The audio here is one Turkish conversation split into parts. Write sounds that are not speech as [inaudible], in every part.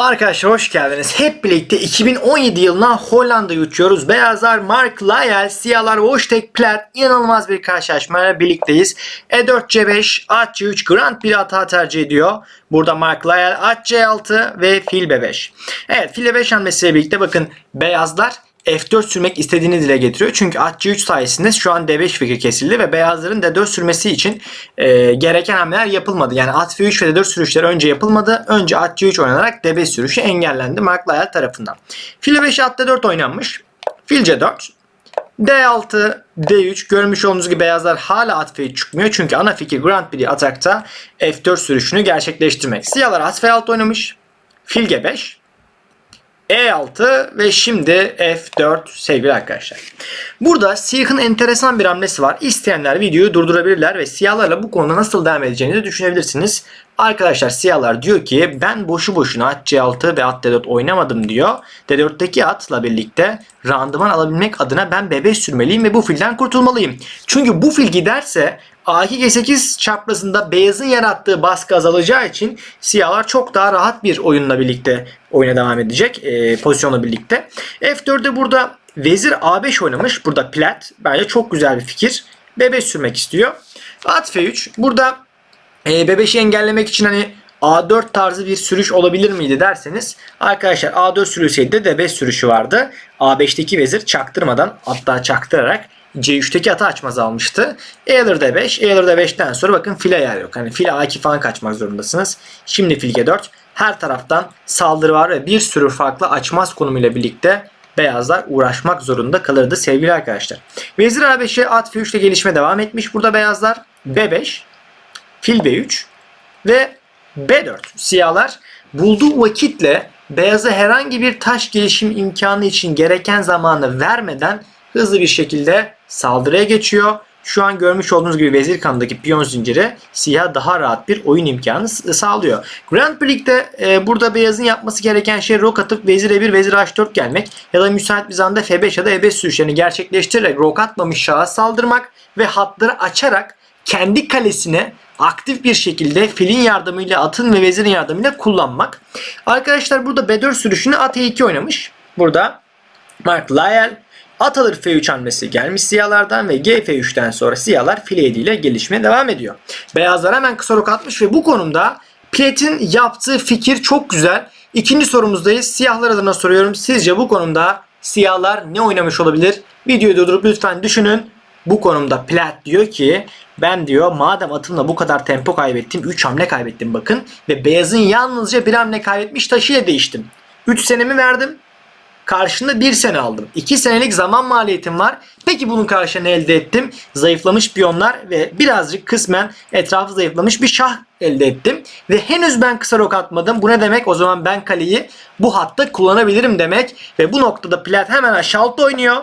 Arkadaşlar hoş geldiniz. Hep birlikte 2017 yılına Hollanda'ya uçuyoruz. Beyazlar Mark Lyell, siyahlar Wojtek Plat inanılmaz bir karşılaşmayla birlikteyiz. E4 C5, At C3 Grand bir hata tercih ediyor. Burada Mark Lyell At C6 ve Fil B5. Evet Fil B5 hamlesiyle birlikte bakın beyazlar F4 sürmek istediğini dile getiriyor. Çünkü at C3 sayesinde şu an D5 fikri kesildi ve beyazların D4 sürmesi için e, gereken hamleler yapılmadı. Yani at F3 ve D4 sürüşleri önce yapılmadı. Önce at C3 oynanarak D5 sürüşü engellendi Mark Lyell tarafından. Fil 5 at D4 oynanmış. Fil C4. D6, D3 görmüş olduğunuz gibi beyazlar hala at F3 çıkmıyor. Çünkü ana fikir Grand Prix atakta F4 sürüşünü gerçekleştirmek. Siyahlar at F6 oynamış. Fil G5. E6 ve şimdi F4 sevgili arkadaşlar. Burada siyahın enteresan bir hamlesi var. İsteyenler videoyu durdurabilirler ve siyahlarla bu konuda nasıl devam edeceğinizi düşünebilirsiniz. Arkadaşlar siyahlar diyor ki ben boşu boşuna at C6 ve at D4 oynamadım diyor. D4'teki atla birlikte randıman alabilmek adına ben B5 sürmeliyim ve bu filden kurtulmalıyım. Çünkü bu fil giderse A2 G8 çaprazında beyazın yarattığı baskı azalacağı için siyahlar çok daha rahat bir oyunla birlikte oyuna devam edecek. E, pozisyonla birlikte. F4'de burada vezir A5 oynamış. Burada plat. Bence çok güzel bir fikir. B5 sürmek istiyor. At F3. Burada e, B5'i engellemek için hani A4 tarzı bir sürüş olabilir miydi derseniz arkadaşlar A4 sürülseydi de D5 sürüşü vardı. A5'teki vezir çaktırmadan hatta çaktırarak C3'teki atı açmaz almıştı. Alır D5. E alır D5'ten sonra bakın file yer yok. Hani file A2 falan kaçmak zorundasınız. Şimdi fil G4. Her taraftan saldırı var ve bir sürü farklı açmaz konumuyla birlikte beyazlar uğraşmak zorunda kalırdı sevgili arkadaşlar. Vezir A5'e at F3 ile gelişme devam etmiş. Burada beyazlar B5, fil B3 ve B4. Siyahlar bulduğu vakitle beyaza herhangi bir taş gelişim imkanı için gereken zamanı vermeden hızlı bir şekilde saldırıya geçiyor. Şu an görmüş olduğunuz gibi vezir kanındaki piyon zinciri siyah daha rahat bir oyun imkanı sağlıyor. Grand Prix'te e, burada beyazın yapması gereken şey rok atıp vezir e1 vezir h4 gelmek ya da müsait bir zamanda f5 ya da e5 sürüşlerini gerçekleştirerek rok atmamış şaha saldırmak ve hatları açarak kendi kalesine aktif bir şekilde filin yardımıyla atın ve vezirin yardımıyla kullanmak. Arkadaşlar burada B4 sürüşünü at E2 oynamış. Burada Mark Lyell At alır F3 hamlesi gelmiş siyahlardan ve G F3'ten sonra siyahlar file ile gelişmeye devam ediyor. Beyazlar hemen kısa rok atmış ve bu konumda Piet'in yaptığı fikir çok güzel. İkinci sorumuzdayız. Siyahlar adına soruyorum. Sizce bu konumda siyahlar ne oynamış olabilir? Videoyu durdurup lütfen düşünün. Bu konumda Plat diyor ki ben diyor madem atımla bu kadar tempo kaybettim 3 hamle kaybettim bakın ve beyazın yalnızca bir hamle kaybetmiş taşıyla değiştim. 3 senemi verdim karşında 1 sene aldım. 2 senelik zaman maliyetim var. Peki bunun karşılığını elde ettim. Zayıflamış piyonlar ve birazcık kısmen etrafı zayıflamış bir şah elde ettim. Ve henüz ben kısa rok atmadım. Bu ne demek? O zaman ben kaleyi bu hatta kullanabilirim demek. Ve bu noktada plat hemen aşağı oynuyor.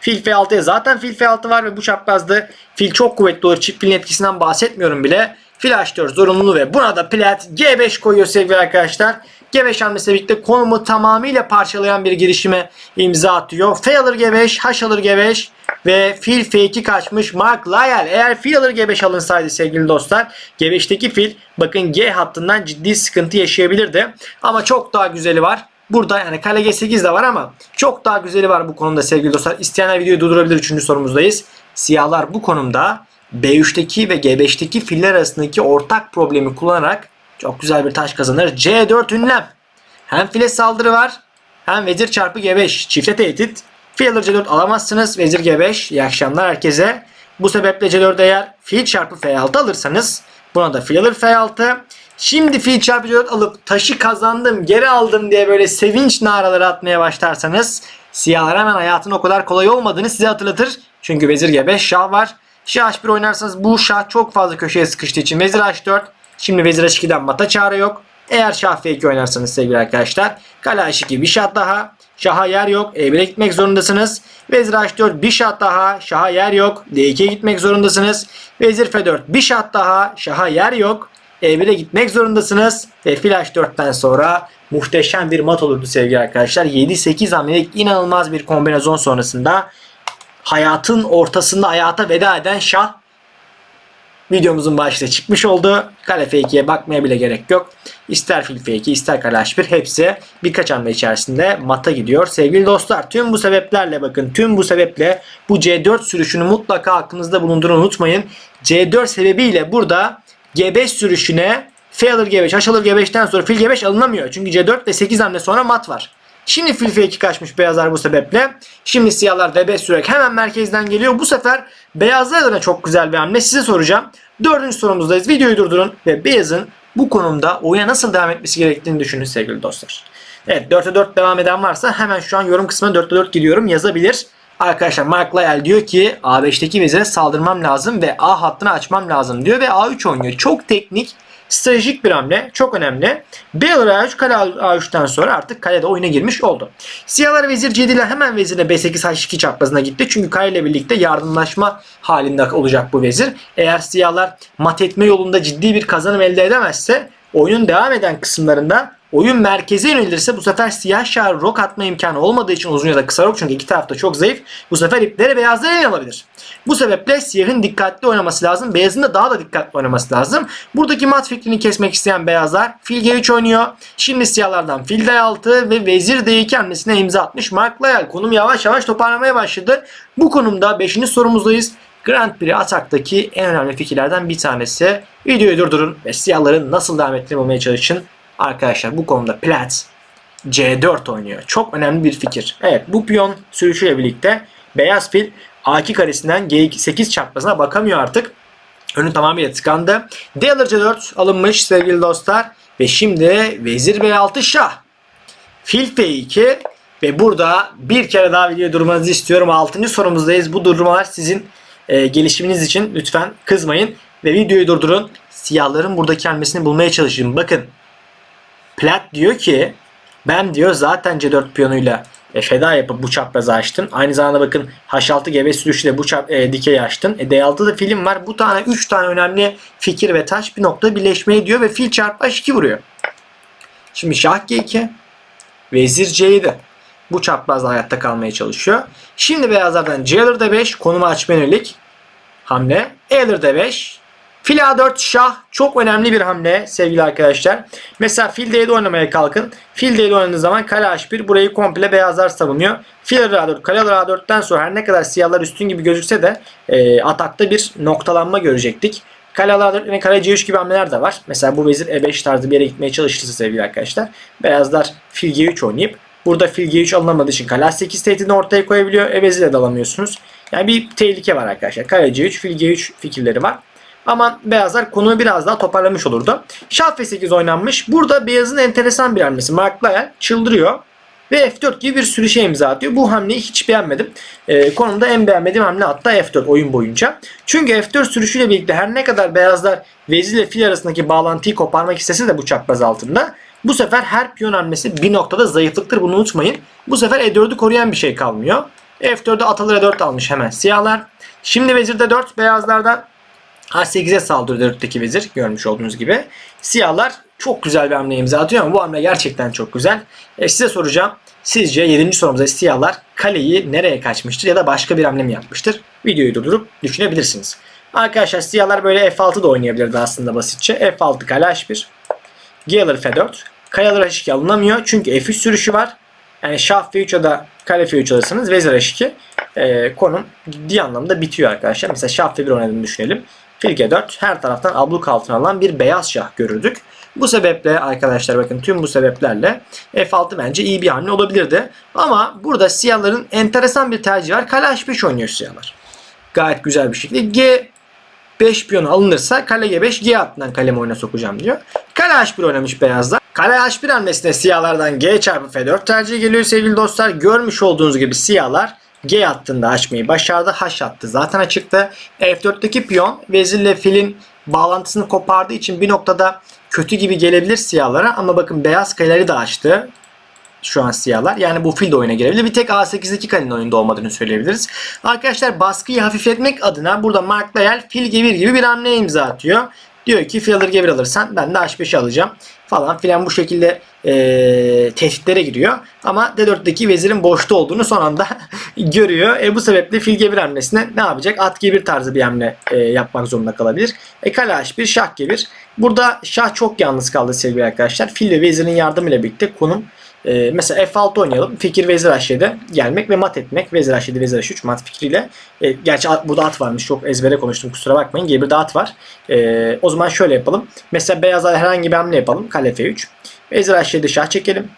Fil F6'ya zaten fil F6 var ve bu çaprazda fil çok kuvvetli olur. Çift filin etkisinden bahsetmiyorum bile. Fil H4 zorunlu ve buna da plat G5 koyuyor sevgili arkadaşlar. G5 hamlesiyle birlikte konumu tamamıyla parçalayan bir girişime imza atıyor. F alır G5, H alır G5 ve fil F2 kaçmış. Mark Lyell eğer fil alır G5 alınsaydı sevgili dostlar G5'teki fil bakın G hattından ciddi sıkıntı yaşayabilirdi. Ama çok daha güzeli var. Burada yani kale G8 de var ama çok daha güzeli var bu konuda sevgili dostlar. İsteyenler videoyu durdurabilir. Üçüncü sorumuzdayız. Siyahlar bu konumda B3'teki ve G5'teki filler arasındaki ortak problemi kullanarak çok güzel bir taş kazanır. C4 ünlem. Hem file saldırı var hem vezir çarpı G5 çifte tehdit. Fil alır C4 alamazsınız. Vezir G5. İyi akşamlar herkese. Bu sebeple C4 eğer fil çarpı F6 alırsanız buna da fil alır F6. Şimdi fil çarpı C4 alıp taşı kazandım geri aldım diye böyle sevinç naraları atmaya başlarsanız siyahlar hemen hayatın o kadar kolay olmadığını size hatırlatır. Çünkü vezir G5 şah var. Şah H1 oynarsanız bu şah çok fazla köşeye sıkıştığı için vezir H4 Şimdi vezir h2'den mata çare yok. Eğer şah f2 oynarsanız sevgili arkadaşlar. Kale h2 bir şat daha. Şaha yer yok. E1'e gitmek zorundasınız. Vezir h4 bir şat daha. Şaha yer yok. D2'ye gitmek zorundasınız. Vezir f4 bir şat daha. Şaha yer yok. E1'e gitmek zorundasınız. Ve fil h4'ten sonra muhteşem bir mat olurdu sevgili arkadaşlar. 7-8 hamlelik inanılmaz bir kombinasyon sonrasında hayatın ortasında hayata veda eden şah videomuzun başta çıkmış oldu. Kale F2'ye bakmaya bile gerek yok. İster fil F2 ister kale H1 hepsi birkaç hamle içerisinde mata gidiyor. Sevgili dostlar tüm bu sebeplerle bakın tüm bu sebeple bu C4 sürüşünü mutlaka aklınızda bulundurun unutmayın. C4 sebebiyle burada G5 sürüşüne F alır G5, H alır G5'ten sonra fil G5 alınamıyor. Çünkü C4 ve 8 hamle sonra mat var. Şimdi fil F2 kaçmış beyazlar bu sebeple. Şimdi siyahlar D5 sürerek hemen merkezden geliyor. Bu sefer beyazlar adına çok güzel bir hamle. Size soracağım. Dördüncü sorumuzdayız. Videoyu durdurun ve beyazın bu konumda oyuna nasıl devam etmesi gerektiğini düşünün sevgili dostlar. Evet 4'e 4 devam eden varsa hemen şu an yorum kısmına 4'e 4 gidiyorum yazabilir. Arkadaşlar Mark Lyell diyor ki A5'teki vezire saldırmam lazım ve A hattını açmam lazım diyor ve A3 oynuyor. Çok teknik, stratejik bir hamle. Çok önemli. B alır A3, kale A3'ten sonra artık kalede oyuna girmiş oldu. Siyahlar vezir C ile hemen vezirle B8 H2 çaprazına gitti. Çünkü kale ile birlikte yardımlaşma halinde olacak bu vezir. Eğer siyahlar mat etme yolunda ciddi bir kazanım elde edemezse oyunun devam eden kısımlarında oyun merkeze yönelirse bu sefer siyah şahı rok atma imkanı olmadığı için uzun ya da kısa rok çünkü iki tarafta çok zayıf. Bu sefer ipleri beyazlara yen alabilir. Bu sebeple siyahın dikkatli oynaması lazım. Beyazın da daha da dikkatli oynaması lazım. Buradaki mat fikrini kesmek isteyen beyazlar fil G3 oynuyor. Şimdi siyahlardan fil D6 ve vezir D2 hamlesine imza atmış. Mark Lyell konum yavaş yavaş toparlamaya başladı. Bu konumda 5. sorumuzdayız. Grand Prix Atak'taki en önemli fikirlerden bir tanesi. Videoyu durdurun ve siyahların nasıl devam ettiğini bulmaya çalışın. Arkadaşlar bu konuda Plat C4 oynuyor. Çok önemli bir fikir. Evet bu piyon sürüşüyle birlikte beyaz fil A2 karesinden G8 çaprazına bakamıyor artık. Önü tamamıyla tıkandı. D alır C4 alınmış sevgili dostlar. Ve şimdi vezir B6 şah. Fil F2 ve burada bir kere daha video durmanızı istiyorum. 6. sorumuzdayız. Bu durmalar sizin e, gelişiminiz için lütfen kızmayın. Ve videoyu durdurun. Siyahların buradaki hamlesini bulmaya çalışın. Bakın Plat diyor ki ben diyor zaten C4 piyonuyla e, feda yapıp bu çaprazı açtın. Aynı zamanda bakın H6 GB sürüşüyle bu çap, e, dikeyi açtın. E, D6'da da film var. Bu tane 3 tane önemli fikir ve taş bir nokta birleşmeye diyor ve fil çarpı H2 vuruyor. Şimdi şah G2 vezir C7 bu çaprazla hayatta kalmaya çalışıyor. Şimdi beyazlardan C alır D5 konumu açma yönelik hamle. E alır D5 Fil A4 şah çok önemli bir hamle sevgili arkadaşlar. Mesela fil D7 oynamaya kalkın. Fil D7 oynadığınız zaman kale H1 burayı komple beyazlar savunuyor. Fil alır A4 kale alır A4'ten sonra her ne kadar siyahlar üstün gibi gözükse de e, atakta bir noktalanma görecektik. Kale alır A4 ve kale C3 gibi hamleler de var. Mesela bu vezir E5 tarzı bir yere gitmeye çalışırsa sevgili arkadaşlar. Beyazlar fil G3 oynayıp Burada fil G3 alınamadığı için kale A8 tehdidini ortaya koyabiliyor. E vezirle de alamıyorsunuz. Yani bir tehlike var arkadaşlar. Kale C3, fil G3 fikirleri var. Ama beyazlar konuyu biraz daha toparlamış olurdu. Şah F8 oynanmış. Burada beyazın enteresan bir hamlesi. Mark çıldırıyor. Ve F4 gibi bir sürüşe imza atıyor. Bu hamleyi hiç beğenmedim. Ee, konumda en beğenmediğim hamle hatta F4 oyun boyunca. Çünkü F4 sürüşüyle birlikte her ne kadar beyazlar vezir ile fil arasındaki bağlantıyı koparmak istese de bu çapraz altında bu sefer her piyon hamlesi bir noktada zayıflıktır bunu unutmayın. Bu sefer E4'ü koruyan bir şey kalmıyor. F4'e atılır E4 almış hemen siyahlar. Şimdi vezirde 4 beyazlardan H8'e saldırıyor 4'teki vezir görmüş olduğunuz gibi. Siyahlar çok güzel bir hamle imza atıyor ama bu hamle gerçekten çok güzel. E, size soracağım. Sizce 7. sorumuzda siyahlar kaleyi nereye kaçmıştır ya da başka bir hamle mi yapmıştır? Videoyu durdurup düşünebilirsiniz. Arkadaşlar siyahlar böyle F6 da oynayabilirdi aslında basitçe. F6 kale H1. G alır F4. Kale alır H2 alınamıyor çünkü F3 sürüşü var. Yani şah F3 ya da kale F3 alırsanız vezir H2 e, konum ciddi anlamda bitiyor arkadaşlar. Mesela şah F1 oynadığını düşünelim. Fil G4 her taraftan abluk altına alan bir beyaz şah görürdük. Bu sebeple arkadaşlar bakın tüm bu sebeplerle F6 bence iyi bir hamle olabilirdi. Ama burada siyahların enteresan bir tercihi var. Kale H5 oynuyor siyahlar. Gayet güzel bir şekilde. G 5 piyonu alınırsa kale G5 G hattından kalemi oyuna sokacağım diyor. Kale H1 oynamış beyazlar. Kale H1 hamlesine siyahlardan G çarpı F4 tercihi geliyor sevgili dostlar. Görmüş olduğunuz gibi siyahlar G hattında açmayı başardı. H hattı zaten açıktı. F4'teki piyon vezirle filin bağlantısını kopardığı için bir noktada kötü gibi gelebilir siyahlara. Ama bakın beyaz kaleleri de açtı. Şu an siyahlar. Yani bu fil de oyuna girebilir. Bir tek A8'deki kalenin oyunda olmadığını söyleyebiliriz. Arkadaşlar baskıyı hafifletmek adına burada Mark Lyell fil G1 gibi bir hamle imza atıyor. Diyor ki fil alır gebir alırsan ben de H5'i alacağım falan filan bu şekilde e, tehditlere giriyor. Ama D4'teki vezirin boşta olduğunu son anda [laughs] görüyor. E, bu sebeple fil gebir hamlesine ne yapacak? At gebir tarzı bir hamle e, yapmak zorunda kalabilir. E, kale H1 şah gebir. Burada şah çok yalnız kaldı sevgili arkadaşlar. Fil ve vezirin yardımıyla birlikte konum ee, mesela F6 oynayalım. Fikir vezir H7 gelmek ve mat etmek. Vezir H7, vezir H3 mat fikriyle. E, gerçi at- burada at varmış. Çok ezbere konuştum kusura bakmayın. G1'de at var. E, o zaman şöyle yapalım. Mesela beyazlar herhangi bir hamle yapalım. Kale F3. Vezir H7 şah çekelim.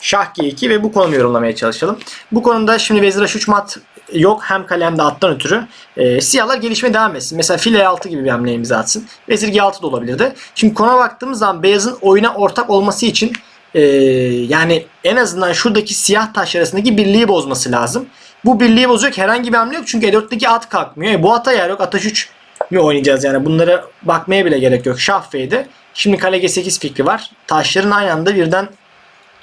Şah G2 ve bu konumu yorumlamaya çalışalım. Bu konuda şimdi vezir H3 mat yok. Hem kale hem de attan ötürü. E, siyahlar gelişmeye devam etsin. Mesela file 6 gibi bir hamle imza atsın. Vezir G6 da olabilirdi. Şimdi kona baktığımız zaman beyazın oyuna ortak olması için e, yani en azından şuradaki siyah taş arasındaki birliği bozması lazım. Bu birliği bozacak herhangi bir hamle yok. Çünkü E4'teki at kalkmıyor. E, bu ata yer yok. At H3 mi oynayacağız yani? Bunlara bakmaya bile gerek yok. Şah F'de. Şimdi kale G8 fikri var. Taşların aynı anda birden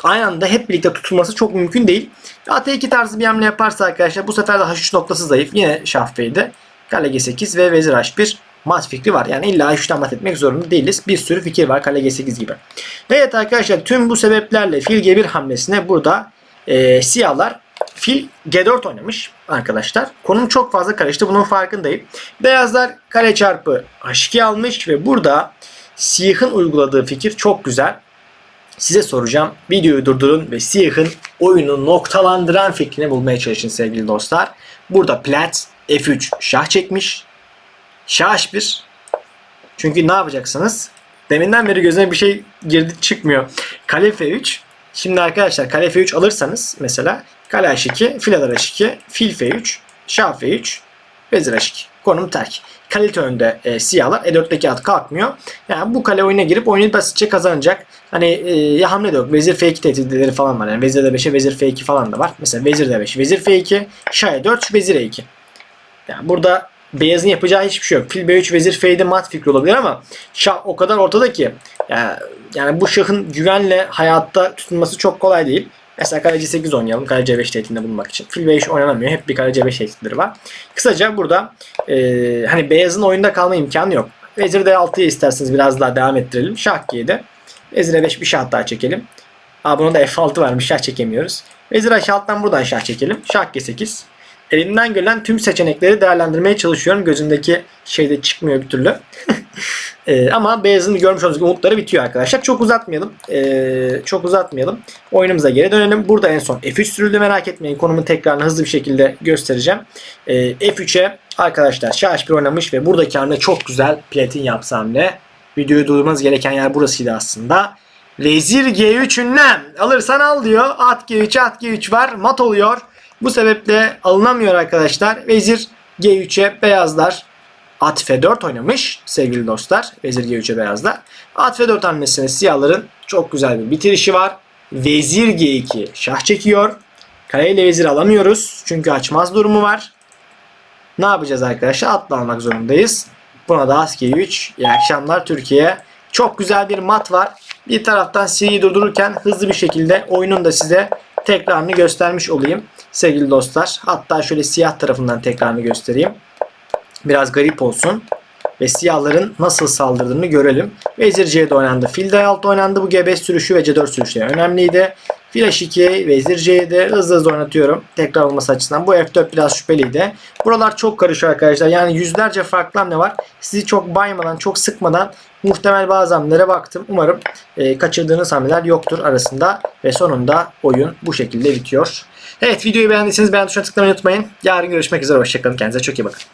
aynı anda hep birlikte tutulması çok mümkün değil. At 2 tarzı bir hamle yaparsa arkadaşlar bu sefer de H3 noktası zayıf. Yine şah F'de. Kale G8 ve vezir H1 mat fikri var. Yani illa H3'ten mat etmek zorunda değiliz. Bir sürü fikir var kale G8 gibi. Evet arkadaşlar tüm bu sebeplerle fil G1 hamlesine burada e, siyahlar fil G4 oynamış arkadaşlar. Konum çok fazla karıştı. Bunun farkındayım. Beyazlar kale çarpı H2 almış ve burada siyahın uyguladığı fikir çok güzel. Size soracağım. Videoyu durdurun ve siyahın oyunu noktalandıran fikrini bulmaya çalışın sevgili dostlar. Burada plat F3 şah çekmiş. Şah H1. Çünkü ne yapacaksınız? Deminden beri gözüme bir şey girdi çıkmıyor. Kale F3. Şimdi arkadaşlar kale F3 alırsanız mesela kale H2, fil alır H2, fil F3, şah F3, vezir H2. Konum terk. Kalite önde e, siyahlar. E4'teki at kalkmıyor. Yani bu kale oyuna girip oyunu basitçe kazanacak. Hani e, ya hamle de yok. Vezir F2 tehditleri falan var. Yani vezir D5'e vezir F2 falan da var. Mesela vezir D5, vezir F2, şah E4, vezir E2. Yani burada beyazın yapacağı hiçbir şey yok. Fil B3 vezir F7 mat fikri olabilir ama şah o kadar ortada ki yani, yani bu şahın güvenle hayatta tutulması çok kolay değil. Mesela kale C8 oynayalım. Kale C5 tehditinde bulunmak için. Fil B3 oynanamıyor. Hep bir kale C5 tehditleri var. Kısaca burada e, hani beyazın oyunda kalma imkanı yok. Vezir D6'ya isterseniz biraz daha devam ettirelim. Şah G7. Vezir E5 bir şah daha çekelim. Aa buna da F6 varmış. Şah çekemiyoruz. Vezir H6'dan buradan şah çekelim. Şah G8. Elimden gelen tüm seçenekleri değerlendirmeye çalışıyorum. Gözümdeki şeyde çıkmıyor bir türlü. [laughs] Ee, ama beyazın görmüş olduğunuz gibi umutları bitiyor arkadaşlar. Çok uzatmayalım. Ee, çok uzatmayalım. Oyunumuza geri dönelim. Burada en son F3 sürüldü merak etmeyin. Konumun tekrarını hızlı bir şekilde göstereceğim. Ee, F3'e arkadaşlar Şah H1 oynamış ve buradaki hamle çok güzel platin yapsa hamle. Videoyu durdurmanız gereken yer burasıydı aslında. Vezir G3 ünlem. Alırsan al diyor. At G3 at G3 var. Mat oluyor. Bu sebeple alınamıyor arkadaşlar. Vezir G3'e beyazlar at F4 oynamış sevgili dostlar. Vezir G3'e beyazlar. At F4 hamlesine siyahların çok güzel bir bitirişi var. Vezir G2 şah çekiyor. Kaleyle vezir alamıyoruz. Çünkü açmaz durumu var. Ne yapacağız arkadaşlar? Atla almak zorundayız. Buna da as G3. İyi akşamlar Türkiye. Çok güzel bir mat var. Bir taraftan seriyi durdururken hızlı bir şekilde oyunun da size tekrarını göstermiş olayım sevgili dostlar. Hatta şöyle siyah tarafından tekrarını göstereyim. Biraz garip olsun. Ve siyahların nasıl saldırdığını görelim. Vezir C'de oynandı. Fil D6 oynandı. Bu G5 sürüşü ve C4 sürüşleri önemliydi. Fil H2, Vezir C'de hızlı hızlı oynatıyorum. Tekrar olması açısından. Bu F4 biraz şüpheliydi. Buralar çok karışıyor arkadaşlar. Yani yüzlerce farklı hamle var. Sizi çok baymadan, çok sıkmadan muhtemel bazı hamlelere baktım. Umarım e, kaçırdığınız hamleler yoktur arasında. Ve sonunda oyun bu şekilde bitiyor. Evet videoyu beğendiyseniz beğen tuşuna tıklamayı unutmayın. Yarın görüşmek üzere. Hoşçakalın. Kendinize çok iyi bakın.